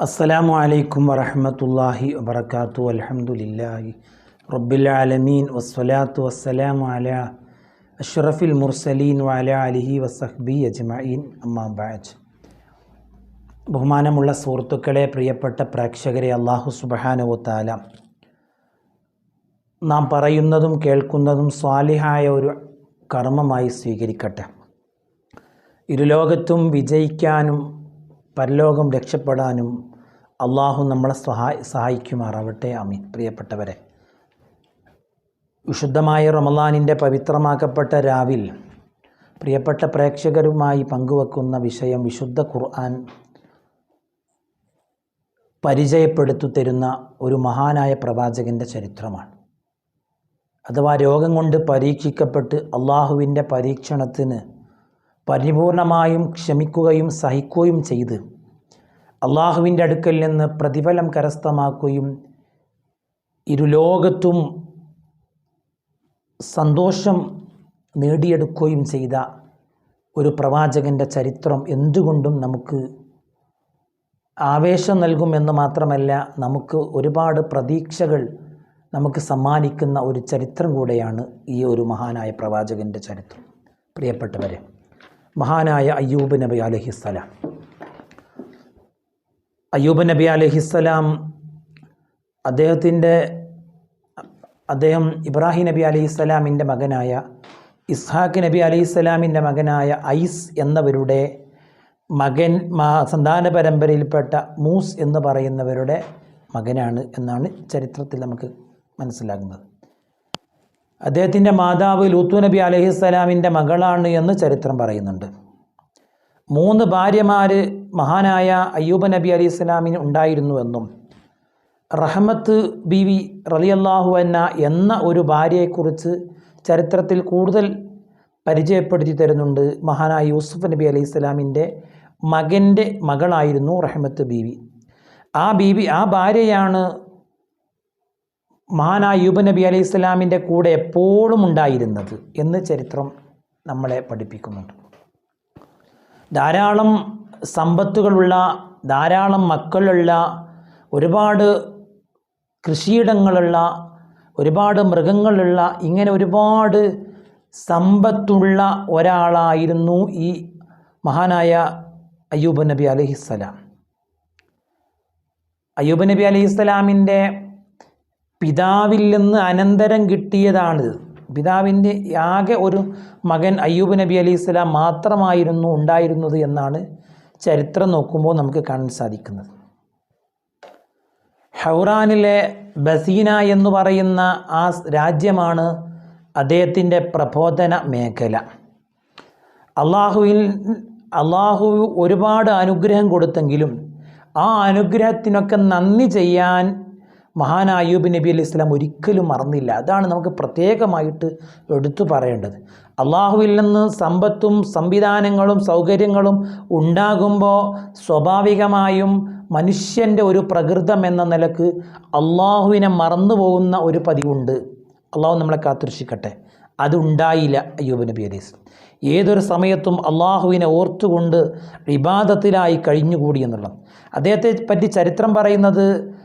അസ്സലാമു അലൈക്കും വറഹമത്തല്ലാഹി വബർക്കാത്തു അലഹമുല്ലാഹി റബ്ബുലാലമീൻ വസ്സലാത്തു വസ്സലാമു അല അഷ്റഫിൽ മുർസലീൻ വാല അലിഹി വസഹ്ബി അജ്മീൻ അമ്മാ ബഅദ്. ബഹുമാനമുള്ള സുഹൃത്തുക്കളെ പ്രിയപ്പെട്ട പ്രേക്ഷകരെ അള്ളാഹു സുബ്ഹാനഹു തആല നാം പറയുന്നതും കേൾക്കുന്നതും സ്വാലിഹായ ഒരു കർമ്മമായി സ്വീകരിക്കട്ടെ. ഇരുലോകത്തും വിജയിക്കാനും പരലോകം രക്ഷപ്പെടാനും അള്ളാഹു നമ്മളെ സഹായി സഹായിക്കുമാറാവട്ടെ. അമീൻ പ്രിയപ്പെട്ടവരെ വിശുദ്ധമായ റമലാനിന്റെ പവിത്രമാക്കപ്പെട്ട രാവിൽ പ്രിയപ്പെട്ട പ്രേക്ഷകരുമായി പങ്കുവെക്കുന്ന വിഷയം വിശുദ്ധ ഖുർആൻ പരിചയപ്പെടുത്തു തരുന്ന ഒരു മഹാനായ പ്രവാചകന്റെ ചരിത്രമാണ്. അഥവാ രോഗം കൊണ്ട് പരീക്ഷിക്കപ്പെട്ട് അള്ളാഹുവിന്റെ പരീക്ഷണത്തിന് പരിപൂർണമായും ക്ഷമിക്കുകയും സഹിക്കുകയും ചെയ്ത് അള്ളാഹുവിന്റെ അടുക്കൽ നിന്ന് പ്രതിഫലം കരസ്ഥമാക്കുകയും ഇരുലോകത്തും സന്തോഷം നേടിയെടുക്കുകയും ചെയ്ത ഒരു പ്രവാചകന്റെ ചരിത്രം എന്തുകൊണ്ടും നമുക്ക് ആവേശം നൽകുമെന്ന് മാത്രമല്ല നമുക്ക് ഒരുപാട് പ്രതീക്ഷകൾ നമുക്ക് സമ്മാനിക്കുന്ന ഒരു ചരിത്രം കൂടെയാണ് ഈ ഒരു മഹാനായ പ്രവാചകന്റെ ചരിത്രം. പ്രിയപ്പെട്ടവരെ മഹാനായ അയ്യൂബ് നബി അലഹിസ്സലാം അയ്യൂബ് നബി അലഹിസ്സലാം അദ്ദേഹത്തിന്റെ അദ്ദേഹം ഇബ്രാഹിം നബി അലഹിസ്സലാമിന്റെ മകനായ ഇസ്ഹാഖ് നബി അലഹിസ്സലാമിന്റെ മകനായ ഐസ് എന്നവരുടെ മകൻ സന്താന പരമ്പരയിൽപ്പെട്ട മൂസ് എന്ന് പറയുന്നവരുടെ മകനാണ് എന്നാണ് ചരിത്രത്തിൽ നമുക്ക് മനസ്സിലാകുന്നത്. അദ്ദേഹത്തിന്റെ മാതാവ് ലൂത്തു നബി അലഹിസ്സലാമിന്റെ മകളാണ് എന്ന് ചരിത്രം പറയുന്നുണ്ട്. മൂന്ന് ഭാര്യമാർ മഹാനായ അയ്യൂബ് നബി അലി ഇസ്ലാമിന് ഉണ്ടായിരുന്നുവെന്നും റഹമത്ത് ബിവി റലിയല്ലാഹു അന്ന എന്ന ഒരു ഭാര്യയെക്കുറിച്ച് ചരിത്രത്തിൽ കൂടുതൽ പരിചയപ്പെടുത്തി തരുന്നുണ്ട് മഹാനായ യൂസുഫ് നബി അലി ഇസ്ലാമിന്റെ മകന്റെ മകളായിരുന്നു റഹമത്ത് ബീവി. ആ ബീവി ആ ഭാര്യയാണ് മഹാനായ യൂബ് നബി അലൈഹി ഇസ്ലാമിന്റെ കൂടെ എപ്പോഴും ഉണ്ടായിരുന്നത് എന്ന് ചരിത്രം നമ്മളെ പഠിപ്പിക്കുന്നുണ്ട്. ധാരാളം സമ്പത്തുകളുള്ള ധാരാളം മക്കളുള്ള ഒരുപാട് കൃഷിയിടങ്ങളുള്ള ഒരുപാട് മൃഗങ്ങളുള്ള ഇങ്ങനെ ഒരുപാട് സമ്പത്തുള്ള ഒരാളായിരുന്നു ഈ മഹാനായ അയ്യൂബ് നബി അലഹിസ്സലാം അയ്യൂബ് നബി അലഹിസ്സലാമിന്റെ പിതാവിൽ നിന്ന് അനന്തരം കിട്ടിയതാണിത് പിതാവിന്റെ ആകെ ഒരു മകൻ അയ്യൂബ് നബി അലി ഇസ്ലാം മാത്രമായിരുന്നു ഉണ്ടായിരുന്നത് എന്നാണ് ചരിത്രം നോക്കുമ്പോൾ നമുക്ക് കാണാൻ സാധിക്കുന്നത്. ഹൗറാനിലെ ബസീന എന്ന് പറയുന്ന ആ രാജ്യമാണ് അദ്ദേഹത്തിന്റെ പ്രബോധന മേഖല. അള്ളാഹുവിൽ അള്ളാഹു ഒരുപാട് അനുഗ്രഹം കൊടുത്തെങ്കിലും ആ അനുഗ്രഹത്തിനൊക്കെ നന്ദി ചെയ്യാൻ മഹാൻ അയ്യൂബ് നബി അലൈഹി ഇസ്ലാം ഒരിക്കലും മറന്നില്ല. അതാണ് നമുക്ക് പ്രത്യേകമായിട്ട് എടുത്തു പറയേണ്ടത്. അള്ളാഹുവിൽ നിന്ന് സമ്പത്തും സംവിധാനങ്ങളും സൗകര്യങ്ങളും ഉണ്ടാകുമ്പോൾ സ്വാഭാവികമായും മനുഷ്യന്റെ ഒരു പ്രകൃതം എന്ന നിലയ്ക്ക് അള്ളാഹുവിനെ മറന്നു പോകുന്ന ഒരു പതിവുണ്ട്. അള്ളാഹു നമ്മളെ കാത്തുരക്ഷിക്കട്ടെ. അതുണ്ടായില്ല അയ്യൂബ് നബി അലൈഹി ഇസ്ലാം ഏതൊരു സമയത്തും അള്ളാഹുവിനെ ഓർത്തുകൊണ്ട് വിവാദത്തിലായി കഴിഞ്ഞുകൂടി എന്നുള്ളത്. അദ്ദേഹത്തെ പറ്റി ചരിത്രം പറയുന്നത്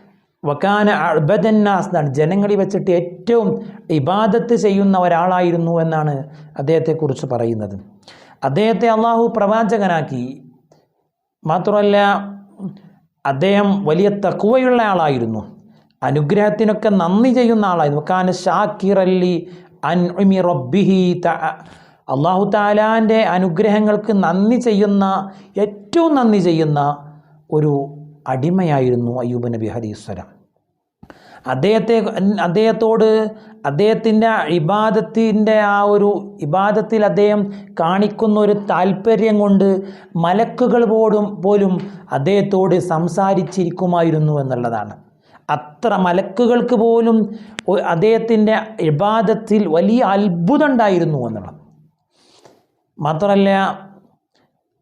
വക്കാന അബദന്നാസ് എന്നാണ് ജനങ്ങളിൽ വെച്ചിട്ട് ഏറ്റവും ഇബാദത്ത് ചെയ്യുന്ന ഒരാളായിരുന്നു എന്നാണ് അദ്ദേഹത്തെക്കുറിച്ച് പറയുന്നത്. അദ്ദേഹത്തെ അള്ളാഹു പ്രവാചകനാക്കി. മാത്രമല്ല അദ്ദേഹം വലിയ തക്കുവയുള്ള ആളായിരുന്നു. അനുഗ്രഹത്തിനൊക്കെ നന്ദി ചെയ്യുന്ന ആളായിരുന്നു. വക്കാന ഷാക്കിർ അല്ലി റബ്ബിഹി ത അള്ളാഹു താലാന്റെ അനുഗ്രഹങ്ങൾക്ക് നന്ദി ചെയ്യുന്ന ഏറ്റവും നന്ദി ചെയ്യുന്ന ഒരു അടിമയായിരുന്നു അയ്യൂബ് നബി ഹരീസ്വരം അദ്ദേഹത്തെ അദ്ദേഹത്തോട് അദ്ദേഹത്തിന്റെ ഇബാദത്തിന്റെ ആ ഒരു ഇബാദത്തിൽ അദ്ദേഹം കാണിക്കുന്ന ഒരു താല്പര്യം കൊണ്ട് മലക്കുകൾ പോലും പോലും അദ്ദേഹത്തോട് സംസാരിച്ചിരിക്കുമായിരുന്നു എന്നുള്ളതാണ്. അത്ര മലക്കുകൾക്ക് പോലും അദ്ദേഹത്തിന്റെ ഇബാദത്തിൽ വലിയ അത്ഭുതം ഉണ്ടായിരുന്നു എന്നുള്ളത്. മാത്രമല്ല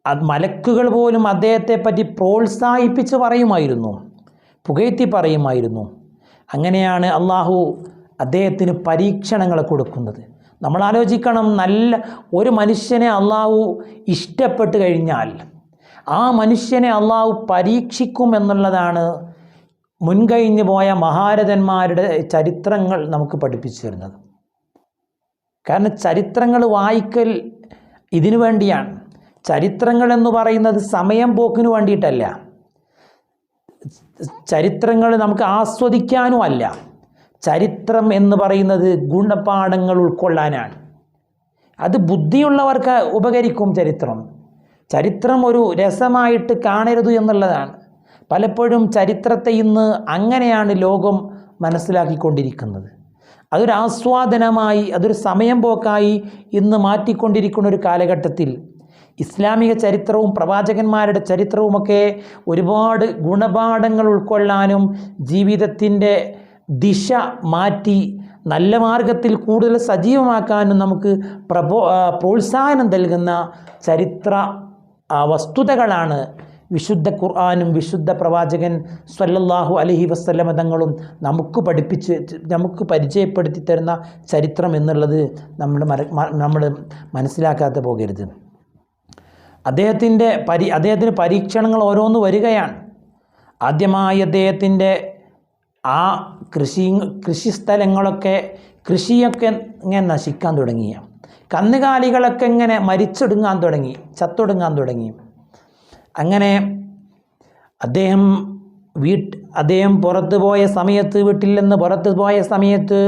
മലക്കുകൾ പോലും അദ്ദേഹത്തെ പറ്റി പ്രോത്സാഹിപ്പിച്ച് പറയുമായിരുന്നു. പുകഴ്ത്തി പറയുമായിരുന്നു. അങ്ങനെയാണ് അള്ളാഹു അദ്ദേഹത്തിന് പരീക്ഷണങ്ങൾ കൊടുക്കുന്നത്. നമ്മൾ ആലോചിക്കണം നല്ല ഒരു മനുഷ്യനെ അള്ളാഹു ഇഷ്ടപ്പെട്ട് കഴിഞ്ഞാൽ ആ മനുഷ്യനെ അള്ളാഹു പരീക്ഷിക്കും എന്നുള്ളതാണ് മുൻകഴിഞ്ഞു പോയ മഹാരഥന്മാരുടെ ചരിത്രങ്ങൾ നമുക്ക് പഠിപ്പിച്ചു തരുന്നത്. കാരണം ചരിത്രങ്ങൾ വായിക്കൽ ഇതിനു വേണ്ടിയാണ്. ചരിത്രങ്ങൾ എന്ന് പറയുന്നത് സമയം പോക്കിന് വേണ്ടിയിട്ടല്ല. ചരിത്രങ്ങൾ നമുക്ക് ആസ്വദിക്കാനും അല്ല. ചരിത്രം എന്ന് പറയുന്നത് ഗുണപാഠങ്ങൾ ഉൾക്കൊള്ളാനാണ്. അത് ബുദ്ധിയുള്ളവർക്ക് ഉപകരിക്കും ചരിത്രം. ചരിത്രം ഒരു രസമായിട്ട് കാണരുത് എന്നുള്ളതാണ്. പലപ്പോഴും ചരിത്രത്തെ ഇന്ന് അങ്ങനെയാണ് ലോകം മനസ്സിലാക്കിക്കൊണ്ടിരിക്കുന്നത്. അതൊരു ആസ്വാദനമായി അതൊരു സമയം പോക്കായി ഇന്ന് മാറ്റിക്കൊണ്ടിരിക്കുന്ന ഒരു കാലഘട്ടത്തിൽ ഇസ്ലാമിക ചരിത്രവും പ്രവാചകന്മാരുടെ ചരിത്രവുമൊക്കെ ഒരുപാട് ഗുണപാഠങ്ങൾ ഉൾക്കൊള്ളാനും ജീവിതത്തിന്റെ ദിശ മാറ്റി നല്ല മാർഗത്തിൽ കൂടുതൽ സജീവമാക്കാനും നമുക്ക് പ്രബോ പ്രോത്സാഹനം നൽകുന്ന ചരിത്ര വസ്തുതകളാണ് വിശുദ്ധ ഖുർആാനും വിശുദ്ധ പ്രവാചകൻ സ്വല്ലല്ലാഹു അലഹി വസ്ലമ തങ്ങളും നമുക്ക് പഠിപ്പിച്ച് നമുക്ക് പരിചയപ്പെടുത്തി തരുന്ന ചരിത്രം എന്നുള്ളത് നമ്മൾ നമ്മൾ മനസ്സിലാക്കാതെ പോകരുത്. അദ്ദേഹത്തിന്റെ പരി അദ്ദേഹത്തിന് പരീക്ഷണങ്ങൾ ഓരോന്ന് വരികയാണ്. ആദ്യമായി അദ്ദേഹത്തിന്റെ ആ കൃഷി കൃഷിസ്ഥലങ്ങളൊക്കെ കൃഷിയൊക്കെ ഇങ്ങനെ നശിക്കാൻ തുടങ്ങിയ കന്നുകാലികളൊക്കെ ഇങ്ങനെ മരിച്ചൊടുങ്ങാൻ തുടങ്ങി ചത്തൊടുങ്ങാൻ തുടങ്ങി. അങ്ങനെ അദ്ദേഹം വീട്ട് അദ്ദേഹം പുറത്തു പോയ സമയത്ത് വീട്ടിൽ നിന്ന് പുറത്തു പോയ സമയത്ത്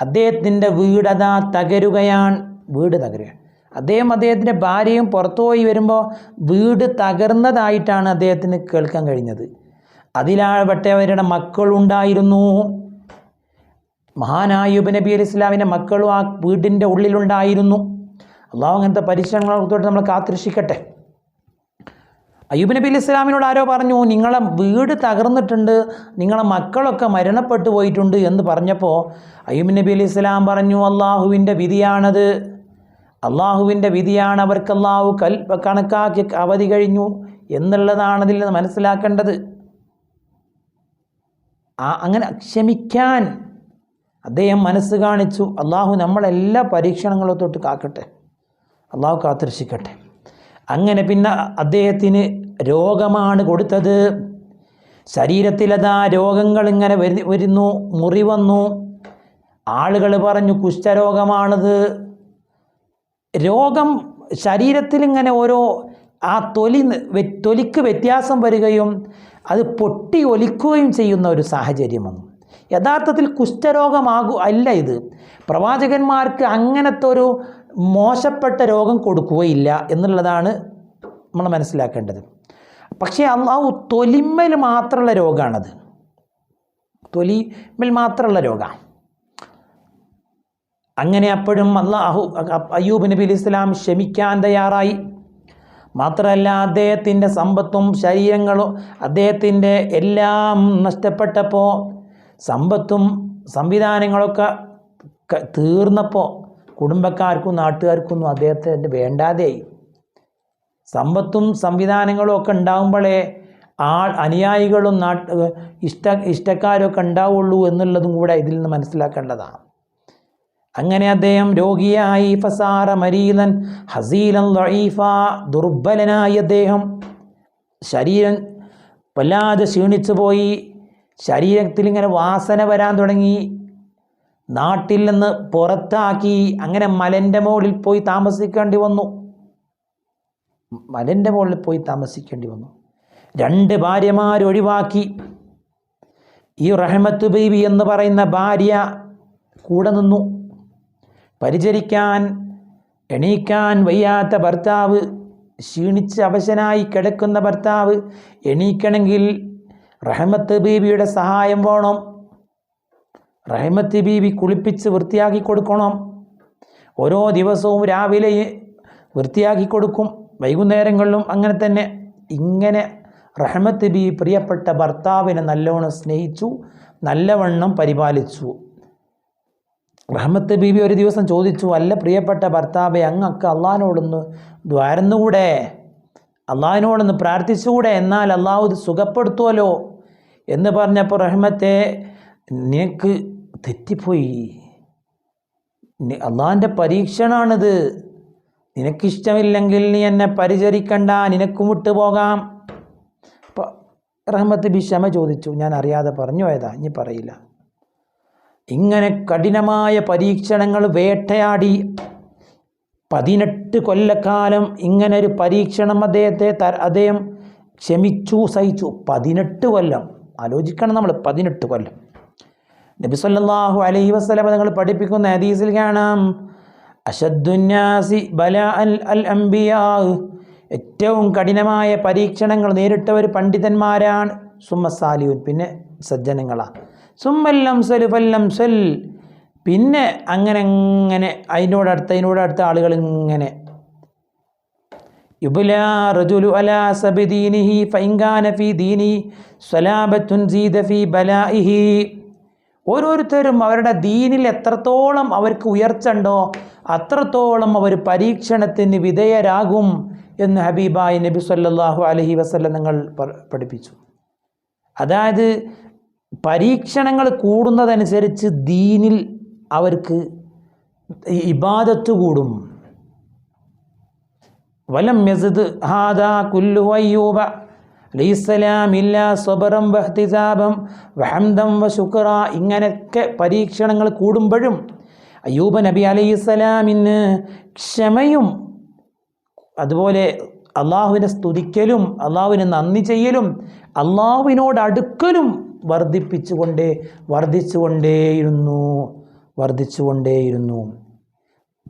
അദ്ദേഹത്തിന്റെ വീടതാ തകരുകയാണ് വീട് തകരുക അദ്ദേഹം അദ്ദേഹത്തിന്റെ ഭാര്യയും പുറത്തുപോയി വരുമ്പോൾ വീട് തകർന്നതായിട്ടാണ് അദ്ദേഹത്തിന് കേൾക്കാൻ കഴിഞ്ഞത്. അതിലാപ്പെട്ടവരുടെ മക്കളുണ്ടായിരുന്നു. മഹാനായൂബ് നബി അലി ഇസ്ലാമിന്റെ മക്കളും ആ വീടിന്റെ ഉള്ളിലുണ്ടായിരുന്നു. അള്ളാഹു അങ്ങനത്തെ പരിശ്രമങ്ങളോട്ട് നമ്മൾ കാത്തിരക്ഷിക്കട്ടെ. അയ്യൂബ് നബി അലി ഇസ്ലാമിനോട് ആരോ പറഞ്ഞു നിങ്ങളെ വീട് തകർന്നിട്ടുണ്ട് നിങ്ങളെ മക്കളൊക്കെ മരണപ്പെട്ടു പോയിട്ടുണ്ട് എന്ന് പറഞ്ഞപ്പോൾ അയ്യൂബ് നബി അലി ഇസ്ലാം പറഞ്ഞു അള്ളാഹുവിന്റെ വിധിയാണത്. അള്ളാഹുവിന്റെ വിധിയാണ് അവർക്ക് അള്ളാഹു കൽ കണക്കാക്കി അവധി കഴിഞ്ഞു എന്നുള്ളതാണ് അതിൽ നിന്ന് മനസ്സിലാക്കേണ്ടത്. ആ അങ്ങനെ ക്ഷമിക്കാൻ അദ്ദേഹം മനസ്സ് കാണിച്ചു. അള്ളാഹു നമ്മളെല്ലാ പരീക്ഷണങ്ങളും തൊട്ട് കാക്കട്ടെ. അള്ളാഹു കാത്തിരക്ഷിക്കട്ടെ. അങ്ങനെ പിന്നെ അദ്ദേഹത്തിന് രോഗമാണ് കൊടുത്തത്. ശരീരത്തിലതാ രോഗങ്ങൾ ഇങ്ങനെ വരു വരുന്നു മുറി വന്നു. ആളുകൾ പറഞ്ഞു കുഷ്ഠരോഗമാണിത്. രോഗം ശരീരത്തിൽ ഇങ്ങനെ ഓരോ ആ തൊലി തൊലിക്ക് വ്യത്യാസം വരികയും അത് പൊട്ടി ഒലിക്കുകയും ചെയ്യുന്ന ഒരു സാഹചര്യം വന്നു. യഥാർത്ഥത്തിൽ കുഷ്ഠരോഗമാകു അല്ല ഇത്. പ്രവാചകന്മാർക്ക് അങ്ങനത്തെ ഒരു മോശപ്പെട്ട രോഗം കൊടുക്കുകയില്ല എന്നുള്ളതാണ് നമ്മൾ മനസ്സിലാക്കേണ്ടത്. പക്ഷേ അള്ളാഹു തൊലിമ്മൽ മാത്രമുള്ള രോഗമാണത് തൊലിമ്മൽ മാത്രമുള്ള രോഗമാണ് അങ്ങനെ അപ്പോഴും അള്ളാഹു അയ്യൂബ് നബി ഇസ്ലാം ക്ഷമിക്കാൻ തയ്യാറായി. മാത്രമല്ല അദ്ദേഹത്തിന്റെ സമ്പത്തും ശരീരങ്ങളും അദ്ദേഹത്തിന്റെ എല്ലാം നഷ്ടപ്പെട്ടപ്പോൾ സമ്പത്തും സംവിധാനങ്ങളൊക്കെ തീർന്നപ്പോൾ കുടുംബക്കാർക്കും നാട്ടുകാർക്കൊന്നും അദ്ദേഹത്തിന് വേണ്ടാതെയായി. സമ്പത്തും സംവിധാനങ്ങളും ഒക്കെ ഉണ്ടാകുമ്പോഴേ ആൾ അനുയായികളും നാട്ട് ഇഷ്ട ഇഷ്ടക്കാരും ഒക്കെ ഉണ്ടാവുള്ളൂ എന്നുള്ളതും കൂടെ ഇതിൽ നിന്ന് മനസ്സിലാക്കേണ്ടതാണ്. അങ്ങനെ അദ്ദേഹം രോഗിയായി. ഫസാറ മരീലൻ ഹസീലൻ ലഈഫ ദുർബലനായി അദ്ദേഹം ശരീരം വല്ലാതെ ക്ഷീണിച്ചു പോയി. ശരീരത്തിൽ ഇങ്ങനെ വാസന വരാൻ തുടങ്ങി. നാട്ടിൽ നിന്ന് പുറത്താക്കി. അങ്ങനെ മലന്റെ മുകളിൽ പോയി താമസിക്കേണ്ടി വന്നു. മലന്റെ മുകളിൽ പോയി താമസിക്കേണ്ടി വന്നു. രണ്ട് ഭാര്യമാരൊഴിവാക്കി ഈ റഹ്മത്ത് ബീബി എന്ന് പറയുന്ന ഭാര്യ കൂടെ നിന്നു. പരിചരിക്കാൻ എണീക്കാൻ വയ്യാത്ത ഭർത്താവ് ക്ഷീണിച്ച് അവശനായി കിടക്കുന്ന ഭർത്താവ് എണീക്കണമെങ്കിൽ റഹ്മത്ത് ബീബിയുടെ സഹായം വേണം. റഹ്മത്ത് ബീബി കുളിപ്പിച്ച് വൃത്തിയാക്കി കൊടുക്കണം. ഓരോ ദിവസവും രാവിലെ വൃത്തിയാക്കി കൊടുക്കും. വൈകുന്നേരങ്ങളിലും അങ്ങനെ തന്നെ. ഇങ്ങനെ റഹ്മത്ത് ബി പ്രിയപ്പെട്ട ഭർത്താവിനെ നല്ലവണ്ണം സ്നേഹിച്ചു നല്ലവണ്ണം പരിപാലിച്ചു. റഹ്മത്ത് ബീബി ഒരു ദിവസം ചോദിച്ചു അല്ല പ്രിയപ്പെട്ട ഭർത്താവെ അങ്ങക്ക് അള്ളാഹിനോടൊന്ന് ദ്വാരന്നുകൂടെ? അള്ളാഹിനോടൊന്ന് പ്രാർത്ഥിച്ചുകൂടെ? എന്നാൽ അള്ളാഹു ഇത് സുഖപ്പെടുത്തുമല്ലോ എന്ന് പറഞ്ഞപ്പോൾ റഹ്മത്തെ നിനക്ക് തെറ്റിപ്പോയി. അള്ളാഹിന്റെ പരീക്ഷണമാണിത് നിനക്കിഷ്ടമില്ലെങ്കിൽ നീ എന്നെ പരിചരിക്കണ്ട. നിനക്കും വിട്ടുപോകാം. അപ്പോൾ റഹ്മത്ത് ബി ക്ഷമ ചോദിച്ചു. ഞാൻ അറിയാതെ പറഞ്ഞു പോയതാ. ഇനി പറയില്ല. ഇങ്ങനെ കഠിനമായ പരീക്ഷണങ്ങൾ വേട്ടയാടി പതിനെട്ട് കൊല്ലക്കാലം ഇങ്ങനെ ഒരു പരീക്ഷണം അദ്ദേഹത്തെ ത അദ്ദേഹം ക്ഷമിച്ചു സഹിച്ചു. പതിനെട്ട് കൊല്ലം. ആലോചിക്കണം നമ്മൾ പതിനെട്ട് കൊല്ലം. നബി സല്ലല്ലാഹു അലൈഹി വസല്ലം നിങ്ങൾ പഠിപ്പിക്കുന്ന ഹദീസിൽ കാണാം. അഷദ്ദുന്നാസി ബല അൽ അൽ അംബിയാ. ഏറ്റവും കഠിനമായ പരീക്ഷണങ്ങൾ നേരിട്ടവർ പണ്ഡിതന്മാരാണ്. സുമ്മസാലിയുൻ പിന്നെ സജ്ജനങ്ങളാണ് സുമ്മല്ലം ഫല്ലം സൽ പിന്നെ അങ്ങനെ അങ്ങനെ അതിനോടടുത്ത് അതിനോടടുത്ത് ആളുകൾ ഇങ്ങനെ അലാ ദീനി ബലാഇഹി. ഓരോരുത്തരും അവരുടെ ദീനിൽ എത്രത്തോളം അവർക്ക് ഉയർച്ച ഉണ്ടോ അത്രത്തോളം അവർ പരീക്ഷണത്തിന് വിധേയരാകും എന്ന് ഹബീബായി നബി സല്ലാഹു അലഹി വസല്ല നിങ്ങൾ പഠിപ്പിച്ചു. അതായത് പരീക്ഷണങ്ങൾ കൂടുന്നതനുസരിച്ച് ദീനിൽ അവർക്ക് ഇബാദത്ത് കൂടും. വലം യസിദ് ഹാദാ കുല്ലു അയ്യൂബ അലൈഹിസ്സലാം ഇല്ല സ്വബറം വഹ്തിസാബം വഹംദം വ ശുക്ര ഇങ്ങനെയൊക്കെ പരീക്ഷണങ്ങൾ കൂടുമ്പോഴും അയ്യൂബ നബി അലൈസലാമിന് ക്ഷമയും അതുപോലെ അള്ളാഹുവിനെ സ്തുതിക്കലും അള്ളാഹുവിനെ നന്ദി ചെയ്യലും അള്ളാഹുവിനോട് അടുക്കലും വർദ്ധിപ്പിച്ചുകൊണ്ടേ വർദ്ധിച്ചുകൊണ്ടേയിരുന്നു. വർദ്ധിച്ചുകൊണ്ടേയിരുന്നു.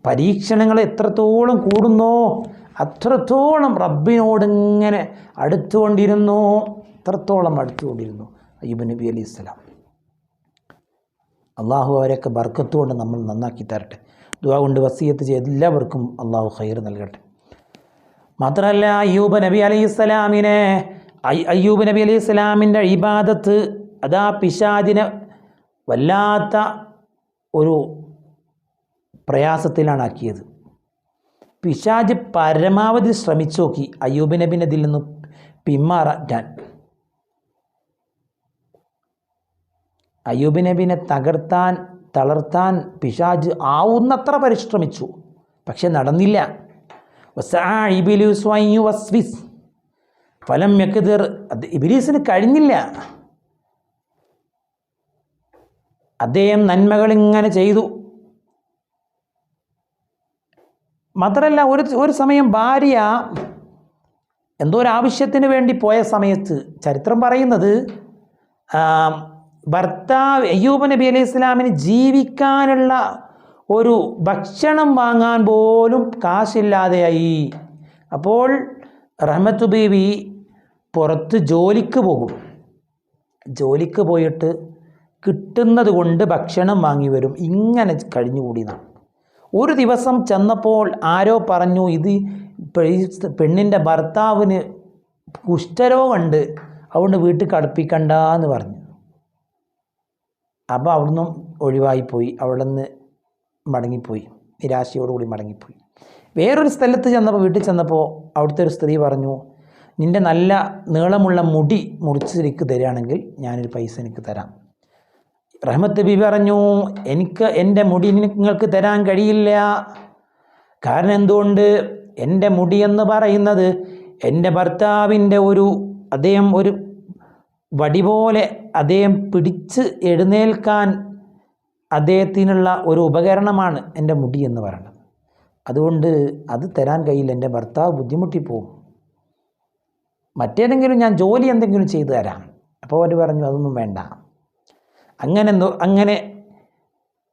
പരീക്ഷണങ്ങൾ എത്രത്തോളം കൂടുന്നോ അത്രത്തോളം റബ്ബിനോട് ഇങ്ങനെ അടുത്തുകൊണ്ടിരുന്നു. അത്രത്തോളം അടുത്തുകൊണ്ടിരുന്നു. അയ്യൂബ് നബി അലി ഇസ്ലാം അള്ളാഹു അവരെയൊക്കെ ബർക്കത്തുകൊണ്ട് നമ്മൾ നന്നാക്കി തരട്ടെ. ദുവാ കൊണ്ട് വസീയത്ത് ചെയ്ത് എല്ലാവർക്കും അള്ളാഹു ഖൈർ നൽകട്ടെ. മാത്രമല്ല അയ്യൂബ് നബി അലൈഹി സ്വലാമിനെ അയ്യൂബ് നബി അലൈഹി സ്വലാമിന്റെ ഇബാദത്ത് അതാ പിശാദിനെ വല്ലാത്ത ഒരു പ്രയാസത്തിലാണ് ആക്കിയത്. പിശാജ് പരമാവധി ശ്രമിച്ചു നോക്കി അയ്യൂബ് നബിനെ അതിൽ നിന്ന് പിന്മാറാൻ. അയ്യൂബ് നബിനെ തകർത്താൻ തളർത്താൻ പിശാജ് ആവുന്നത്ര പരിശ്രമിച്ചു. പക്ഷെ നടന്നില്ല. യുവസ്വിസ്. ഫലം യഖ്ദിർ അത് ഇബിലീസിന് കഴിഞ്ഞില്ല. അദ്ദേഹം നന്മകൾ ഇങ്ങനെ ചെയ്തു. മാത്രമല്ല ഒരു ഒരു സമയം ഭാര്യ എന്തോ ഒരു ആവശ്യത്തിന് വേണ്ടി പോയ സമയത്ത് ചരിത്രം പറയുന്നത് ഭർത്താവ് അയ്യൂബ് നബി അലൈഹി ഇസ്ലാമിന് ജീവിക്കാനുള്ള ഒരു ഭക്ഷണം വാങ്ങാൻ പോലും കാശില്ലാതെയായി. അപ്പോൾ റഹ്മത്ത് ബീവി പുറത്ത് ജോലിക്ക് പോകും. ജോലിക്ക് പോയിട്ട് കിട്ടുന്നത് കൊണ്ട് ഭക്ഷണം വാങ്ങി വരും. ഇങ്ങനെ കഴിഞ്ഞുകൂടിയതാണ് ഒരു ദിവസം ചെന്നപ്പോൾ ആരോ പറഞ്ഞു ഇത് പെണ്ണിന്റെ ഭർത്താവിന് കുഷ്ഠരോഗമുണ്ട് അതുകൊണ്ട് വീട്ടിൽ കടുപ്പിക്കണ്ട എന്ന് പറഞ്ഞു. അപ്പോൾ അവിടുന്ന് ഒഴിവായിപ്പോയി. അവിടെ നിന്ന് മടങ്ങിപ്പോയി. നിരാശയോടുകൂടി മടങ്ങിപ്പോയി. വേറൊരു സ്ഥലത്ത് ചെന്നപ്പോൾ വീട്ടിൽ ചെന്നപ്പോൾ അവിടുത്തെ ഒരു സ്ത്രീ പറഞ്ഞു നിന്റെ നല്ല നീളമുള്ള മുടി മുറിച്ച് എനിക്ക് തരികയാണെങ്കിൽ ഞാനൊരു പൈസ എനിക്ക് തരാം. റഹ്മത്ത് ബി പറഞ്ഞു എനിക്ക് എന്റെ മുടി നിങ്ങൾക്ക് തരാൻ കഴിയില്ല. കാരണം എന്തുകൊണ്ട്? എന്റെ മുടിയെന്ന് പറയുന്നത് എന്റെ ഭർത്താവിന്റെ ഒരു അദ്ദേഹം ഒരു വടി പോലെ അദ്ദേഹം പിടിച്ച് എഴുന്നേൽക്കാൻ അദ്ദേഹത്തിനുള്ള ഒരു ഉപകരണമാണ് എന്റെ മുടി എന്ന് പറയുന്നത്. അതുകൊണ്ട് അത് തരാൻ കഴിയില്ല. എന്റെ ഭർത്താവ് ബുദ്ധിമുട്ടിപ്പോവും. മറ്റേതെങ്കിലും ഞാൻ ജോലി എന്തെങ്കിലും ചെയ്തു തരാം. അപ്പോൾ അവർ പറഞ്ഞു അതൊന്നും വേണ്ട. അങ്ങനെ അങ്ങനെ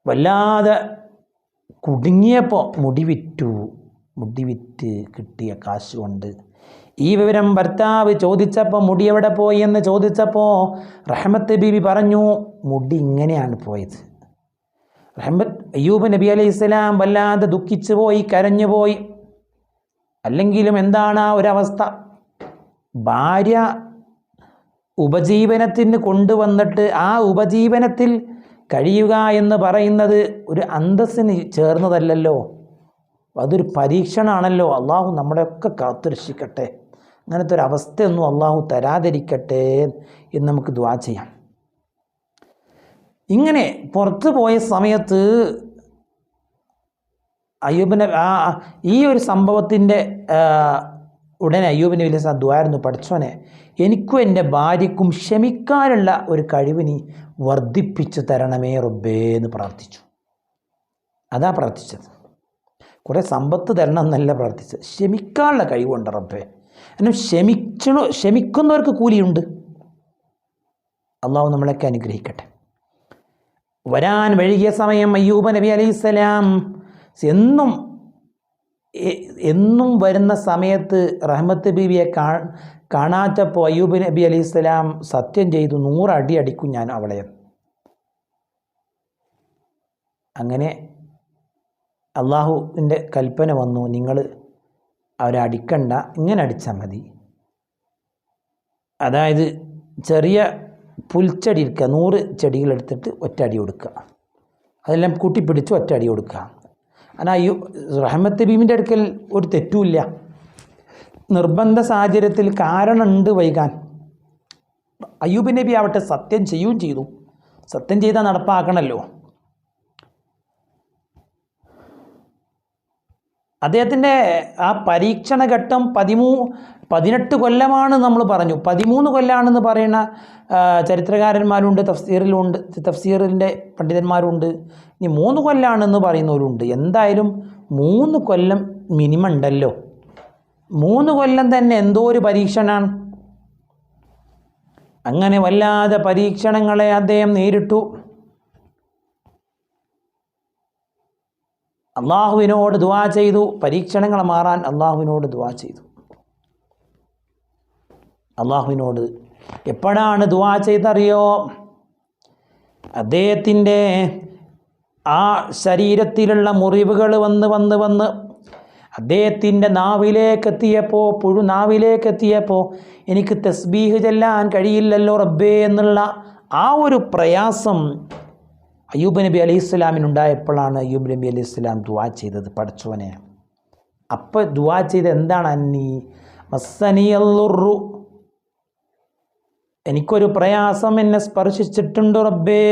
വല്ലാതെ കുടുങ്ങിയപ്പോൾ മുടി വിറ്റു. മുടി കിട്ടിയ കാശ് കൊണ്ട്. ഈ വിവരം ഭർത്താവ് ചോദിച്ചപ്പോൾ മുടി എവിടെ പോയി എന്ന് ചോദിച്ചപ്പോൾ റഹ്മത്ത് ബീബി പറഞ്ഞു മുടി ഇങ്ങനെയാണ് പോയത്. റഹ്മത്ത് അയ്യൂബ് നബി അലൈഹി ഇസ്ലാം വല്ലാതെ ദുഃഖിച്ചു പോയി കരഞ്ഞു പോയി അല്ലെങ്കിലും എന്താണ് ആ ഒരവസ്ഥ? ഭാര്യ ഉപജീവനത്തിന് കൊണ്ടുവന്നിട്ട് ആ ഉപജീവനത്തിൽ കഴിയുക എന്ന് പറയുന്നത് ഒരു അന്തസ്സിന് ചേർന്നതല്ലല്ലോ. അതൊരു പരീക്ഷണമാണല്ലോ അള്ളാഹു നമ്മളെയൊക്കെ കാത്തുരക്ഷിക്കട്ടെ. അങ്ങനത്തെ ഒരു അവസ്ഥയൊന്നും അള്ളാഹു തരാതിരിക്കട്ടെ എന്ന് നമുക്ക് ദ്വാ ചെയ്യാം. ഇങ്ങനെ പുറത്തു പോയ സമയത്ത് അയ്യൂബിനെ ഈ ഒരു സംഭവത്തിന്റെ ഉടനെ അയ്യൂബ് നബി അലൈഹി പഠിച്ചോനെ. എനിക്കും എന്റെ ഭാര്യക്കും ക്ഷമിക്കാനുള്ള ഒരു കഴിവ് നീ വർദ്ധിപ്പിച്ചു തരണമേ റബ്ബേ എന്ന് പ്രാർത്ഥിച്ചു. അതാ പ്രാർത്ഥിച്ചത്. കുറേ സമ്പത്ത് തരണം എന്നല്ല പ്രാർത്ഥിച്ചത്. ക്ഷമിക്കാനുള്ള കഴിവുണ്ട് റബ്ബേ. കാരണം ക്ഷമിച്ചണോ ക്ഷമിക്കുന്നവർക്ക് കൂലിയുണ്ട്. അള്ളാഹു നമ്മളൊക്കെ അനുഗ്രഹിക്കട്ടെ. വരാൻ വഴുകിയ സമയം അയ്യൂബ് നബി അലൈഹിസ്സലാം എന്നും എന്നും വരുന്ന സമയത്ത് റഹ്മത്ത് ബീവിയെ കാ കാണാത്തപ്പോൾ അയ്യൂബ് നബി അലി ഇസ്ലാം സത്യം ചെയ്തു നൂറടി അടിക്കും ഞാൻ അവളെ. അങ്ങനെ അള്ളാഹുവിന്റെ കൽപ്പന വന്നു നിങ്ങൾ അവരെ അടിക്കണ്ട ഇങ്ങനെ അടിച്ചാൽ മതി. അതായത് ചെറിയ പുൽച്ചെടി എടുക്കുക നൂറ് ചെടികളെടുത്തിട്ട് ഒറ്റ അടി കൊടുക്കുക. അതെല്ലാം കൂട്ടിപ്പിടിച്ച് ഒറ്റ അടി കൊടുക്കുക. റഹ്മത്ത് റഹമത്ത് ബീമിന്റെ അടുക്കൽ ഒരു തെറ്റുമില്ല. നിർബന്ധ സാഹചര്യത്തിൽ കാരണമുണ്ട് വൈകാൻ. അയ്യൂബ് നബി ആവട്ടെ സത്യം ചെയ്യുകയും ചെയ്തു. സത്യം ചെയ്താൽ നടപ്പാക്കണമല്ലോ അദ്ദേഹത്തിന്റെ ആ പരീക്ഷണഘട്ടം പതിമൂ പതിനെട്ട് കൊല്ലമാണ് നമ്മൾ പറഞ്ഞു. പതിമൂന്ന് കൊല്ലമാണെന്ന് പറയുന്ന ചരിത്രകാരന്മാരുണ്ട് തഫ്സീറിലുണ്ട് തഫ്സീറിന്റെ പണ്ഡിതന്മാരുണ്ട്. ഇനി മൂന്ന് കൊല്ലമാണെന്ന് പറയുന്നവരുണ്ട്. എന്തായാലും മൂന്ന് കൊല്ലം മിനിമം ഉണ്ടല്ലോ. മൂന്ന് കൊല്ലം തന്നെ എന്തോ ഒരു പരീക്ഷണമാണ് അങ്ങനെ വല്ലാതെ പരീക്ഷണങ്ങളെ അദ്ദേഹം നേരിട്ടു. അള്ളാഹുവിനോട് ദുവാ ചെയ്തു. പരീക്ഷണങ്ങൾ മാറാൻ അള്ളാഹുവിനോട് ദുവാ ചെയ്തു. അള്ളാഹുവിനോട് എപ്പോഴാണ് ദുവാ ചെയ്തറിയോ? അദ്ദേഹത്തിന്റെ ആ ശരീരത്തിലുള്ള മുറിവുകൾ വന്ന് വന്ന് വന്ന് അദ്ദേഹത്തിന്റെ നാവിലേക്ക് എത്തിയപ്പോൾ പുഴു നാവിലേക്ക് എത്തിയപ്പോൾ എനിക്ക് തസ്ബീഹ് ചെല്ലാൻ കഴിയില്ലല്ലോ റബ്ബേ എന്നുള്ള ആ ഒരു പ്രയാസം അയ്യൂബ് നബി അലൈഹി ഇസ്ലാമിനുണ്ടായപ്പോഴാണ് അയ്യൂബ് നബി അലൈഹി ഇസ്ലാം ദുവാ ചെയ്തത് പഠിച്ചവനെ. അപ്പോൾ ദുവാ ചെയ്ത് എന്താണ് അന്നി? മസ്സനിയല്ലുറു എനിക്കൊരു പ്രയാസം എന്നെ സ്പർശിച്ചിട്ടുണ്ട് റബ്ബേ.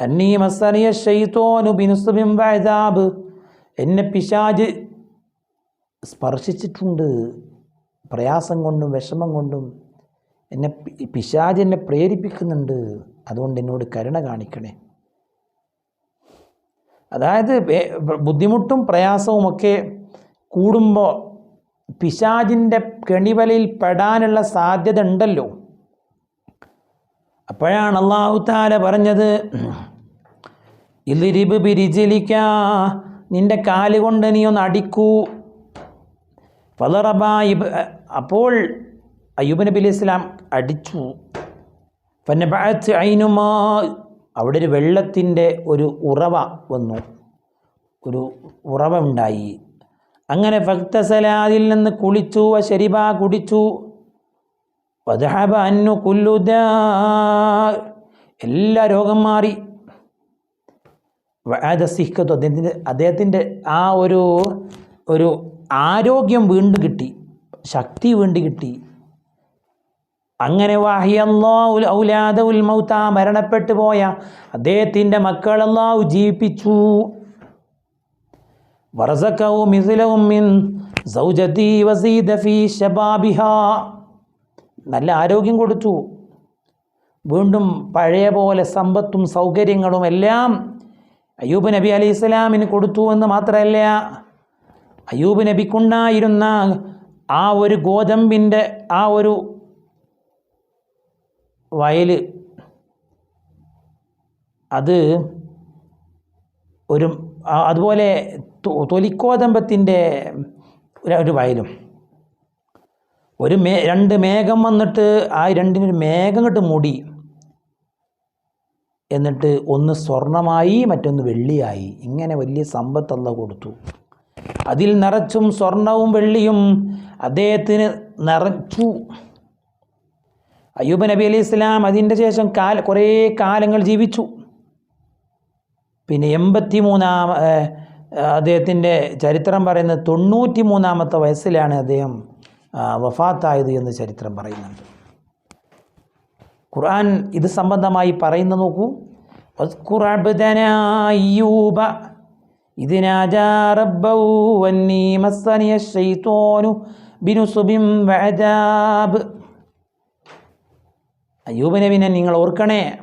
അന്നീ മസ്സനിയ ഷെയ്തോനു ബിനുസുബിം വഅദാബ്. എന്നെ പിശാജ് സ്പർശിച്ചിട്ടുണ്ട്. പ്രയാസം കൊണ്ടും വിഷമം കൊണ്ടും എന്നെ പിശാജ് എന്നെ പ്രേരിപ്പിക്കുന്നുണ്ട്. അതുകൊണ്ട് എന്നോട് കരുണ കാണിക്കണേ. അതായത് ബുദ്ധിമുട്ടും പ്രയാസവുമൊക്കെ കൂടുമ്പോൾ പിശാജിന്റെ കെണിവലയിൽ പെടാനുള്ള സാധ്യത ഉണ്ടല്ലോ. അപ്പോഴാണ് അള്ളാഹു താല പറഞ്ഞത് ഇലിരിബ് പിരിചലിക്ക നിന്റെ കാൽ കൊണ്ട് നീ ഒന്ന് അടിക്കൂ. ഫലറബ ഇബ് അപ്പോൾ അയ്യൂബ് നബി അലൈഹി ഇസ്ലാം അടിച്ചു. ഫന്നബഅത്ത് ഐനുമാ അവിടെ ഒരു വെള്ളത്തിന്റെ ഒരു ഉറവ വന്നു. ഒരു ഉറവ ഉണ്ടായി. അങ്ങനെ ഭക്തസലാദിൽ നിന്ന് കുളിച്ചു ശരിബ കുടിച്ചു. വധഹബ അന്നു കുല്ലുദാ എല്ലാ രോഗം മാറി. സിഖത്തു അദ്ദേഹത്തിന്റെ അദ്ദേഹത്തിന്റെ ആ ഒരു ഒരു ആരോഗ്യം വീണ്ടും കിട്ടി. ശക്തി വീണ്ടും കിട്ടി. അങ്ങനെ വാഹിയല്ലോ ഔലാദ ഉൽമൗത്ത മരണപ്പെട്ടു പോയ അദ്ദേഹത്തിന്റെ മക്കളെല്ലാം ജീവിപ്പിച്ചു. വറസക്കവും മിൻ നല്ല ആരോഗ്യം കൊടുത്തു. വീണ്ടും പഴയ പോലെ സമ്പത്തും സൗകര്യങ്ങളും എല്ലാം അയ്യൂബ് നബി അലി ഇസ്ലാമിന് കൊടുത്തു എന്ന് മാത്രമല്ല അയ്യൂബ് നബിക്കുണ്ടായിരുന്ന ആ ഒരു ഗോതമ്പിന്റെ ആ ഒരു വയൽ അത് ഒരു അതുപോലെ തൊലിക്കോതമ്പത്തിന്റെ ഒരു വയലും. ഒരു മേ രണ്ട് മേഘം വന്നിട്ട് ആ രണ്ടിനൊരു മേഘം കിട്ട് മുടി. എന്നിട്ട് ഒന്ന് സ്വർണമായി മറ്റൊന്ന് വെള്ളിയായി. ഇങ്ങനെ വലിയ സമ്പത്തല്ല കൊടുത്തു. അതിൽ നിറച്ചും സ്വർണവും വെള്ളിയും അദ്ദേഹത്തിന് നിറച്ചു. അയ്യൂബ് നബി അലി ഇസ്ലാം അതിന്റെ ശേഷം കാല കുറേ കാലങ്ങൾ ജീവിച്ചു. പിന്നെ എൺപത്തി മൂന്നാം അദ്ദേഹത്തിന്റെ ചരിത്രം പറയുന്നത് തൊണ്ണൂറ്റി മൂന്നാമത്തെ വയസ്സിലാണ് അദ്ദേഹം വഫാത്തായത് എന്ന് ചരിത്രം പറയുന്നുണ്ട്. ഖുർആൻ ഇത് സംബന്ധമായി പറയുന്ന നോക്കൂ. അയ്യൂബ ഇതിനാജാറബ്ബൗ ബിനുസുബിം വഅദാബ്. അയ്യൂബ് നബിനെ നിങ്ങൾ ഓർക്കണേ.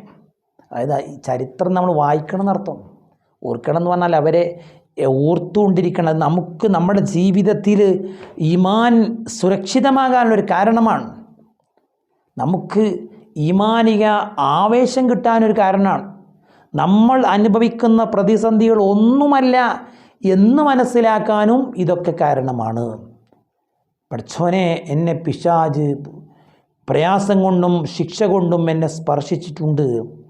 അതായത് ചരിത്രം നമ്മൾ വായിക്കണം എന്നർത്ഥം ഓർക്കണം എന്ന് പറഞ്ഞാൽ അവരെ ഓർത്തുകൊണ്ടിരിക്കണം നമുക്ക് നമ്മുടെ ജീവിതത്തിൽ ഈമാൻ സുരക്ഷിതമാകാനുള്ളൊരു കാരണമാണ്. നമുക്ക് ഈമാനിക ആവേശം കിട്ടാനൊരു കാരണമാണ്. നമ്മൾ അനുഭവിക്കുന്ന പ്രതിസന്ധികൾ ഒന്നുമല്ല എന്ന് മനസ്സിലാക്കാനും ഇതൊക്കെ കാരണമാണ്. പഠിച്ചോനെ എന്നെ പിശാജ് പ്രയാസം കൊണ്ടും ശിക്ഷ കൊണ്ടും എന്നെ സ്പർശിച്ചിട്ടുണ്ട്.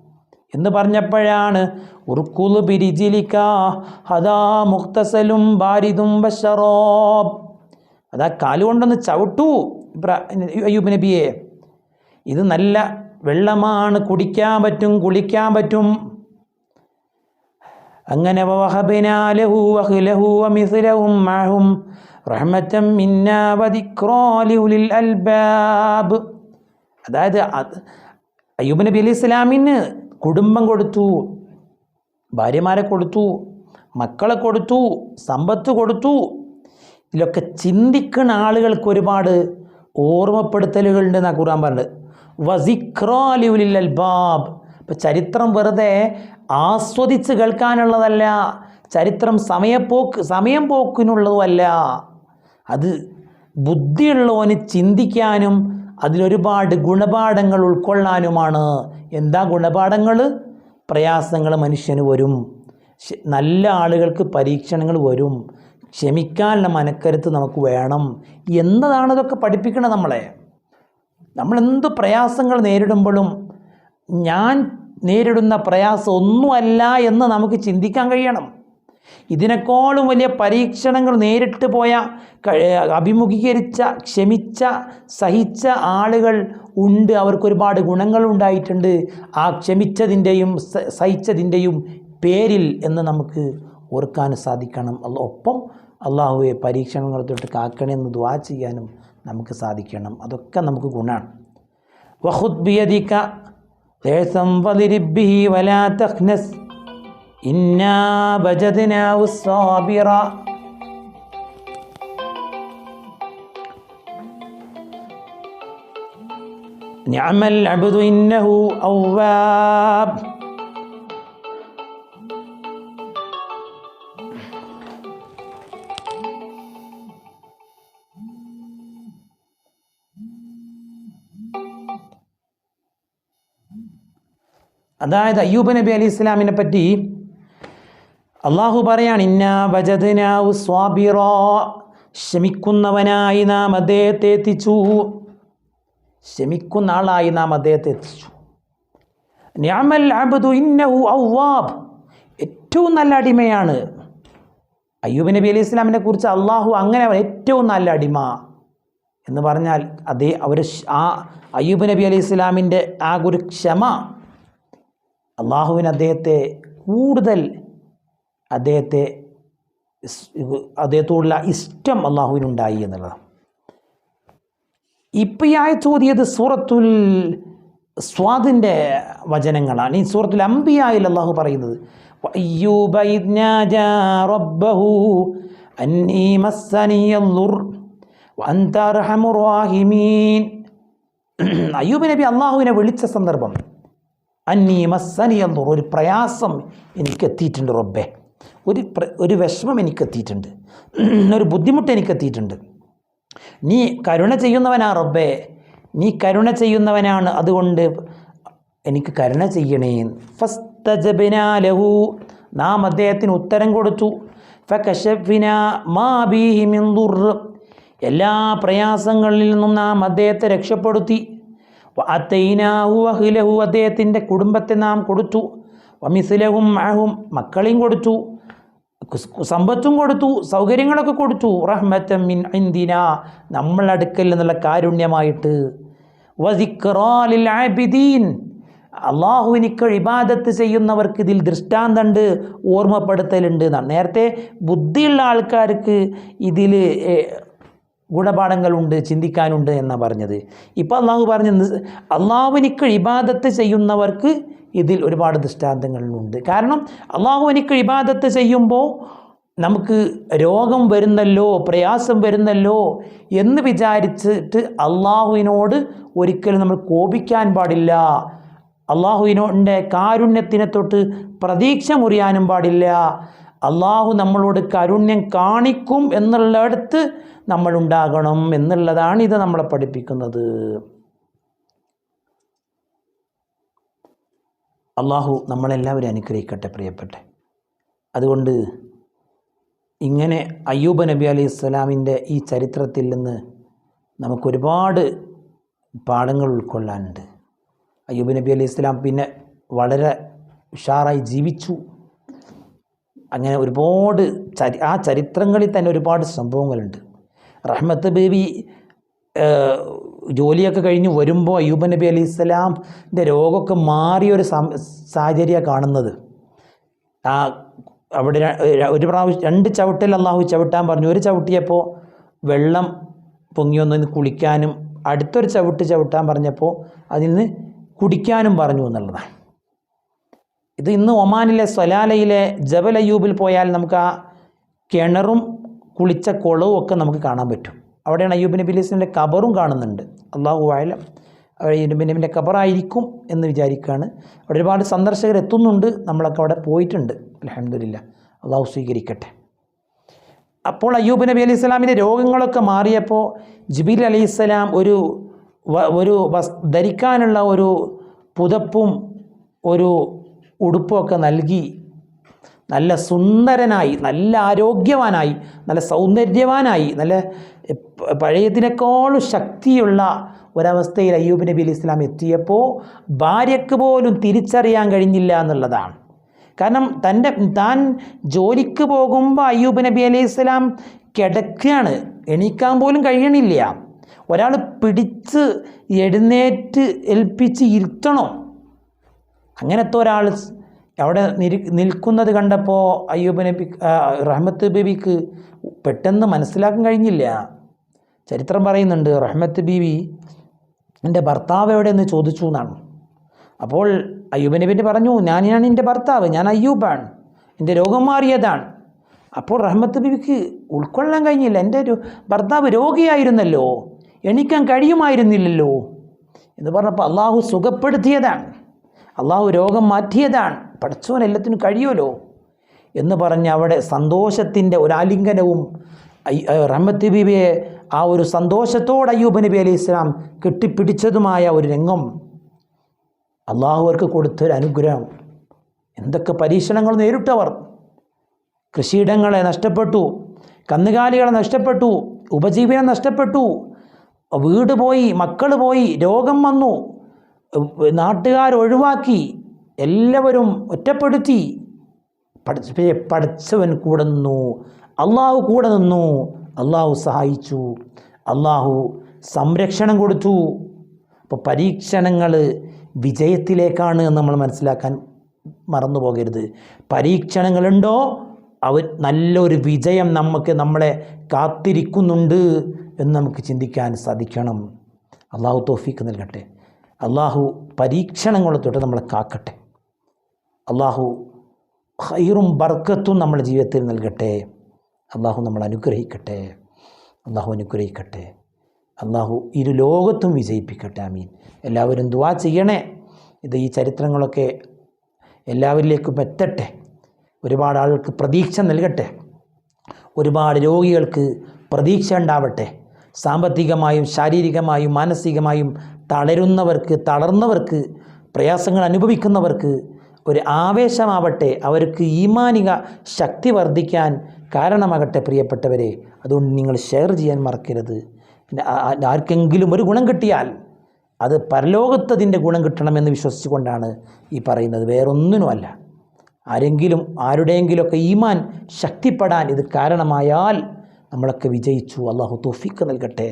എന്ന് പറഞ്ഞപ്പോഴാണ് ഉർക്കുലു പിരിചിലിക്കാ ഹദാ മുക്തസലും ബാരിതും ബഷറോബ്. അതാ കാലുകൊണ്ടൊന്ന് ചവിട്ടു അയ്യൂബ് നബിയെ. ഇത് നല്ല വെള്ളമാണ് കുടിക്കാൻ പറ്റും കുളിക്കാൻ പറ്റും. അങ്ങനെ അൽബാബ്. അതായത് അത് അയ്യൂബ് നബി അലി ഇസ്ലാമിന് കുടുംബം കൊടുത്തു ഭാര്യമാരെ കൊടുത്തു മക്കളെ കൊടുത്തു സമ്പത്ത് കൊടുത്തു. ഇതിലൊക്കെ ചിന്തിക്കുന്ന ആളുകൾക്ക് ഒരുപാട് ഓർമ്മപ്പെടുത്തലുകളുണ്ട് എന്നാണ് ഖുർആൻ പറഞ്ഞത്. വസിഖ്റാലിഉലിൽ അൽബാബ് ഇപ്പം ചരിത്രം വെറുതെ ആസ്വദിച്ച് കേൾക്കാനുള്ളതല്ല ചരിത്രം സമയപ്പോക്ക് സമയം പോക്കിനുള്ളതുമല്ല. അത് ബുദ്ധിയുള്ളവന് ചിന്തിക്കാനും അതിലൊരുപാട് ഗുണപാഠങ്ങൾ ഉൾക്കൊള്ളാനുമാണ്. എന്താ ഗുണപാഠങ്ങൾ? പ്രയാസങ്ങൾ മനുഷ്യന് വരും. നല്ല ആളുകൾക്ക് പരീക്ഷണങ്ങൾ വരും. ക്ഷമിക്കാനുള്ള മനക്കരുത്ത് നമുക്ക് വേണം. എന്നതാണ് ഇതൊക്കെ പഠിപ്പിക്കണം നമ്മളെ. നമ്മളെന്ത് പ്രയാസങ്ങൾ നേരിടുമ്പോഴും ഞാൻ നേരിടുന്ന പ്രയാസം ഒന്നുമല്ല എന്ന് നമുക്ക് ചിന്തിക്കാൻ കഴിയണം. ഇതിനേക്കാളും വലിയ പരീക്ഷണങ്ങൾ നേരിട്ട് പോയ അഭിമുഖീകരിച്ച ക്ഷമിച്ച സഹിച്ച ആളുകൾ ഉണ്ട്. അവർക്ക് ഒരുപാട് ഗുണങ്ങൾ ഉണ്ടായിട്ടുണ്ട്. ആ ക്ഷമിച്ചതിന്റെയും സഹിച്ചതിന്റെയും പേരിൽ എന്ന് നമുക്ക് ഓർക്കാൻ സാധിക്കണം. അല്ല ഒപ്പം അള്ളാഹുവെ പരീക്ഷണങ്ങൾ തൊട്ട് കാക്കണമെന്ന് ദ്വാ ചെയ്യാനും നമുക്ക് സാധിക്കണം. അതൊക്കെ നമുക്ക് ഗുണമാണ് വഹുദ് ബിയദിക ലേസം വളിരിബ് ബിഹി വലാ തഖ്നസ്. ഇന്നാ ബജദ്നാഹു സാബിറ നിഅമൽ അബ്ദു ഇന്നഹു അവ്വാബ് അതായത് അയ്യൂബ് നബി അലി ഇസ്ലാമിനെ പറ്റി അള്ളാഹു പറയാണ് ഇന്ന വജദ്നാഹു സ്വാബിറോ. ക്ഷമിക്കുന്നവനായി നാം അദ്ദേഹത്തെ എത്തിച്ചു. ക്ഷമിക്കുന്ന ആളായി നാം അദ്ദേഹത്തെ എത്തിച്ചു. അബ്ദു ഇന്നഹു ഔവാബ് ഏറ്റവും നല്ല അടിമയാണ്. അയ്യൂബ് നബി അലി ഇസ്ലാമിനെ കുറിച്ച് അള്ളാഹു അങ്ങനെ ഏറ്റവും നല്ല അടിമ എന്ന് പറഞ്ഞാൽ അതേ അവർ ആ അയ്യൂബ് നബി അലി ഇസ്ലാമിന്റെ ആ ഒരു ക്ഷമ അള്ളാഹുവിന് അദ്ദേഹത്തെ കൂടുതൽ അദ്ദേഹത്തെ അദ്ദേഹത്തോടുള്ള ഇഷ്ടം അള്ളാഹുവിനുണ്ടായി എന്നുള്ളതാണ്. ഇപ്പം ഈ ആയത്ത് ഓതിയത് സൂറത്തുൽ സ്വാദിന്റെ വചനങ്ങളാണ്. ഈ സൂറത്തുൽ അംബിയായിൽ അള്ളാഹു പറയുന്നത് അയ്യൂബ് നബി അള്ളാഹുവിനെ വിളിച്ച സന്ദർഭം അന്നീ മസ്സനിയന്നുർ ഒരു പ്രയാസം എനിക്ക് എത്തിയിട്ടുണ്ട് റബ്ബേ. ഒരു ഒരു വിഷമം എനിക്ക് എത്തിയിട്ടുണ്ട് ഒരു ബുദ്ധിമുട്ട് എനിക്ക് എത്തിയിട്ടുണ്ട് നീ കരുണ ചെയ്യുന്നവനാ റബ്ബേ. നീ കരുണ ചെയ്യുന്നവനാണ് അതുകൊണ്ട് എനിക്ക് കരുണ ചെയ്യണേ. ഫസ്തജബിനാലഹു നാം അദ്ദേഹത്തിന് ഉത്തരം കൊടുത്തു. മാ എല്ലാ പ്രയാസങ്ങളിൽ നിന്നും നാം അദ്ദേഹത്തെ രക്ഷപ്പെടുത്തി. അത്തൈനാഹു അഹിലഹു അദ്ദേഹത്തിന്റെ കുടുംബത്തെ നാം കൊടുത്തു. വമിസ്ലഹും മഅഹും മക്കളെയും കൊടുത്തു സമ്പത്തും കൊടുത്തു സൗകര്യങ്ങളൊക്കെ കൊടുത്തു. റഹ്മത്തം മിൻ ഇന്ദിന നമ്മൾ അടുക്കൽ എന്നുള്ള കാരുണ്യമായിട്ട്. വസിഖ്റാലിൽ ആബിദീൻ അള്ളാഹുവിനിക്ക് ഇബാദത്ത് ചെയ്യുന്നവർക്ക് ഇതിൽ ദൃഷ്ടാന്തമുണ്ട് ഓർമ്മപ്പെടുത്തലുണ്ട് എന്നാണ്. നേരത്തെ ബുദ്ധിയുള്ള ആൾക്കാർക്ക് ഇതിൽ ഗുണപാഠങ്ങളുണ്ട് ചിന്തിക്കാനുണ്ട് എന്നാണ് പറഞ്ഞത്. ഇപ്പോൾ അള്ളാഹു പറഞ്ഞ അള്ളാഹുവിനിക്ക് ഇബാദത്ത് ചെയ്യുന്നവർക്ക് ഇതിൽ ഒരുപാട് ദൃഷ്ടാന്തങ്ങളുണ്ട്. കാരണം അള്ളാഹു എനിക്ക് ഇബാദത്ത് ചെയ്യുമ്പോൾ നമുക്ക് രോഗം വരുന്നല്ലോ പ്രയാസം വരുന്നല്ലോ എന്ന് വിചാരിച്ചിട്ട് അള്ളാഹുവിനോട് ഒരിക്കലും നമ്മൾ കോപിക്കാൻ പാടില്ല. അള്ളാഹുവിനോടെ കാരുണ്യത്തിനെ തൊട്ട് പ്രതീക്ഷ മുറിയാനും പാടില്ല. അള്ളാഹു നമ്മളോട് കാരുണ്യം കാണിക്കും എന്നുള്ളിടത്ത് നമ്മളുണ്ടാകണം എന്നുള്ളതാണ് ഇത് നമ്മളെ പഠിപ്പിക്കുന്നത്. അള്ളാഹു നമ്മളെല്ലാവരും അനുഗ്രഹിക്കട്ടെ പ്രിയപ്പെട്ടെ. അതുകൊണ്ട് ഇങ്ങനെ അയ്യൂബ് നബി അലി ഇസ്ലാമിന്റെ ഈ ചരിത്രത്തിൽ നിന്ന് നമുക്കൊരുപാട് പാഠങ്ങൾ ഉൾക്കൊള്ളാനുണ്ട്. അയ്യൂബ് നബി അലി ഇസ്ലാം പിന്നെ വളരെ ഉഷാറായി ജീവിച്ചു. അങ്ങനെ ഒരുപാട് ചരി ആ ചരിത്രങ്ങളിൽ തന്നെ ഒരുപാട് സംഭവങ്ങളുണ്ട്. റഹ്മത്ത് ബേബി ജോലിയൊക്കെ കഴിഞ്ഞ് വരുമ്പോൾ അയ്യൂബ് നബി അലി ഇസ്ലാമിന്റെ രോഗമൊക്കെ മാറിയ ഒരു സം- സാഹചര്യമാണ് കാണുന്നത്. ആ അവിടെ ഒരു പ്രാവശ്യം രണ്ട് ചവിട്ടൽ അള്ളാഹു ചവിട്ടാൻ പറഞ്ഞു. ഒരു ചവിട്ടിയപ്പോൾ വെള്ളം പൊങ്ങി ഒന്ന് കുളിക്കാനും അടുത്തൊരു ചവിട്ട് ചവിട്ടാൻ പറഞ്ഞപ്പോൾ അതിൽ നിന്ന് കുടിക്കാനും പറഞ്ഞു എന്നുള്ളതാണ്. ഇത് ഇന്ന് ഒമാനിലെ സ്വലാലയിലെ ജബൽ അയ്യൂബിൽ പോയാൽ നമുക്ക് ആ കിണറും കുളിച്ച കുളവും ഒക്കെ നമുക്ക് കാണാൻ പറ്റും. അവിടെയാണ് അയ്യൂബ് നബി അലൈഹിസ്ലിന്റെ കബറും കാണുന്നുണ്ട്. അള്ളാഹു ആയാലും അയ്യൂബ് നബിന്റെ കബറായിരിക്കും എന്ന് വിചാരിക്കുകയാണ് അവിടെ ഒരുപാട് സന്ദർശകർ എത്തുന്നുണ്ട്. നമ്മളൊക്കെ അവിടെ പോയിട്ടുണ്ട്. അലഹമില്ല അള്ളാഹു സ്വീകരിക്കട്ടെ. അപ്പോൾ അയ്യൂബ് നബി അലൈഹി സ്വലാമിന്റെ രോഗങ്ങളൊക്കെ മാറിയപ്പോൾ ജിബിൽ അലൈഹി സ്വലാം ഒരു ഒരു ധരിക്കാനുള്ള ഒരു പുതപ്പും ഒരു ഉടുപ്പുമൊക്കെ നൽകി. നല്ല സുന്ദരനായി നല്ല ആരോഗ്യവാനായി നല്ല സൗന്ദര്യവാനായി നല്ല പഴയതിനേക്കാളും ശക്തിയുള്ള ഒരവസ്ഥയിൽ അയ്യൂബ് നബി അലി ഇസ്ലാം എത്തിയപ്പോൾ ഭാര്യയ്ക്ക് പോലും തിരിച്ചറിയാൻ കഴിഞ്ഞില്ല എന്നുള്ളതാണ്. കാരണം തന്റെ താൻ ജോലിക്ക് പോകുമ്പോൾ അയ്യൂബ് നബി അലൈഹി ഇസ്ലാം കിടക്കുകയാണ്. എണീക്കാൻ പോലും കഴിയണില്ല. ഒരാൾ പിടിച്ച് എഴുന്നേറ്റ് ഏൽപ്പിച്ച് ഇരുത്തണോ. അങ്ങനത്തെ ഒരാൾ അവിടെ നിൽക്കുന്നത് കണ്ടപ്പോൾ അയ്യൂബ് നബി റഹ്മത്ത് ബീവിക്ക് പെട്ടെന്ന് മനസ്സിലാക്കാൻ കഴിഞ്ഞില്ല. ചരിത്രം പറയുന്നുണ്ട് റഹ്മത്ത് ബീവി എന്റെ ഭർത്താവ് എവിടെയെന്ന് ചോദിച്ചു എന്നാണ്. അപ്പോൾ അയ്യൂബ് നബിന്റെ പറഞ്ഞു ഞാനാണ് എന്റെ ഭർത്താവ് ഞാൻ അയ്യൂബാണ് എന്റെ രോഗം മാറിയതാണ്. അപ്പോൾ റഹ്മത്ത് ബിബിക്ക് ഉൾക്കൊള്ളാൻ കഴിഞ്ഞില്ല. എന്റെ ഭർത്താവ് രോഗിയായിരുന്നല്ലോ എണീക്കാൻ കഴിയുമായിരുന്നില്ലല്ലോ എന്ന് പറഞ്ഞപ്പോൾ അള്ളാഹു സുഖപ്പെടുത്തിയതാണ്. അള്ളാഹു രോഗം മാറ്റിയതാണ്. പഠിച്ചവൻ എല്ലാത്തിനും കഴിയുമല്ലോ. എന്ന് പറഞ്ഞ് അവിടെ സന്തോഷത്തിന്റെ ഒരു ആലിംഗനവും അയ്- ബിബിയെ റഹ്മത്ത് ബീബിയെ ആ ഒരു സന്തോഷത്തോടെ അയ്യൂബ് നബി അലി ഇസ്ലാം കെട്ടിപ്പിടിച്ചതുമായ ഒരു രംഗം അള്ളാഹുവർക്ക് കൊടുത്തൊരു അനുഗ്രഹം. എന്തൊക്കെ പരീക്ഷണങ്ങൾ നേരിട്ടവർ. കൃഷിയിടങ്ങളെ നഷ്ടപ്പെട്ടു കന്നുകാലികളെ നഷ്ടപ്പെട്ടു ഉപജീവനം നഷ്ടപ്പെട്ടു വീട് പോയി മക്കൾ പോയി രോഗം വന്നു നാട്ടുകാർ ഒഴിവാക്കി എല്ലാവരും ഒറ്റപ്പെടുത്തി പഠിച്ച പഠിച്ചവൻ കൂടെ നിന്നു. അള്ളാഹു കൂടെ നിന്നു. അള്ളാഹു സഹായിച്ചു. അള്ളാഹു സംരക്ഷണം കൊടുത്തു. അപ്പോൾ പരീക്ഷണങ്ങൾ വിജയത്തിലേക്കാണ് എന്ന് നമ്മൾ മനസ്സിലാക്കാൻ മറന്നു പോകരുത്. പരീക്ഷണങ്ങളുണ്ടോ? അവർ നല്ലൊരു വിജയം നമുക്ക് നമ്മളെ കാത്തിരിക്കുന്നുണ്ട് എന്ന് നമുക്ക് ചിന്തിക്കാൻ സാധിക്കണം. അള്ളാഹു തോഫീക്ക് നൽകട്ടെ. അള്ളാഹു പരീക്ഷണങ്ങളെ തൊട്ട് നമ്മളെ കാക്കട്ടെ. അള്ളാഹു ഹൈറും ബർക്കത്തും നമ്മുടെ ജീവിതത്തിൽ നൽകട്ടെ. അള്ളാഹു നമ്മൾ അനുഗ്രഹിക്കട്ടെ. അള്ളാഹു അനുഗ്രഹിക്കട്ടെ. അള്ളാഹു ഇരു ലോകത്തും വിജയിപ്പിക്കട്ടെ. ആമീൻ. എല്ലാവരും ദുവാ ചെയ്യണേ. ഇത് ഈ ചരിത്രങ്ങളൊക്കെ എല്ലാവരിലേക്കും എത്തട്ടെ. ഒരുപാട് ആളുകൾക്ക് പ്രതീക്ഷ നൽകട്ടെ. ഒരുപാട് രോഗികൾക്ക് പ്രതീക്ഷ ഉണ്ടാവട്ടെ. സാമ്പത്തികമായും ശാരീരികമായും മാനസികമായും തളരുന്നവർക്ക് തളർന്നവർക്ക് പ്രയാസങ്ങൾ അനുഭവിക്കുന്നവർക്ക് ഒരു ആവേശമാവട്ടെ അവർക്ക് ഈമാനിക ശക്തി വർദ്ധിക്കാൻ കാരണമാകട്ടെ പ്രിയപ്പെട്ടവരെ. അതുകൊണ്ട് നിങ്ങൾ ഷെയർ ചെയ്യാൻ മറക്കരുത്. ആർക്കെങ്കിലും ഒരു ഗുണം കിട്ടിയാൽ അത് പരലോകത്തതിന്റെ ഗുണം കിട്ടണമെന്ന് വിശ്വസിച്ചുകൊണ്ടാണ് ഈ പറയുന്നത്. വേറൊന്നിനുമല്ല. ആരെങ്കിലും ആരുടെയെങ്കിലുമൊക്കെ ഈമാൻ ശക്തിപ്പെടാൻ ഇത് കാരണമായാൽ നമ്മളൊക്കെ വിജയിച്ചു. അള്ളാഹു തോഫിക്ക് നൽകട്ടെ.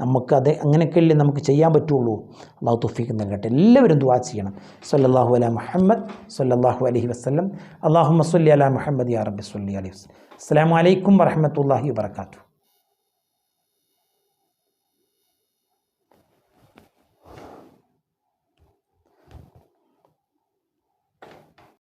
നമുക്കത് അങ്ങനെയൊക്കെയല്ലേ നമുക്ക് ചെയ്യാൻ പറ്റുള്ളൂ. അള്ളാഹു തുഫീഖ് നൽകട്ടെ. എല്ലാവരും ദുവാ ചെയ്യണം. സല്ലാഹു അല മുഹമ്മദ് സല്ലാഹു അലഹി വസ്ലം അള്ളാഹു സല്ലി അല മുഹമ്മദ് യാ റബ്ബി സല്ലി അലൈഹി വസ്ലം അസ്സാം വലൈക്കും വറഹ്മത്തുള്ളാഹി വബറകാതുഹു.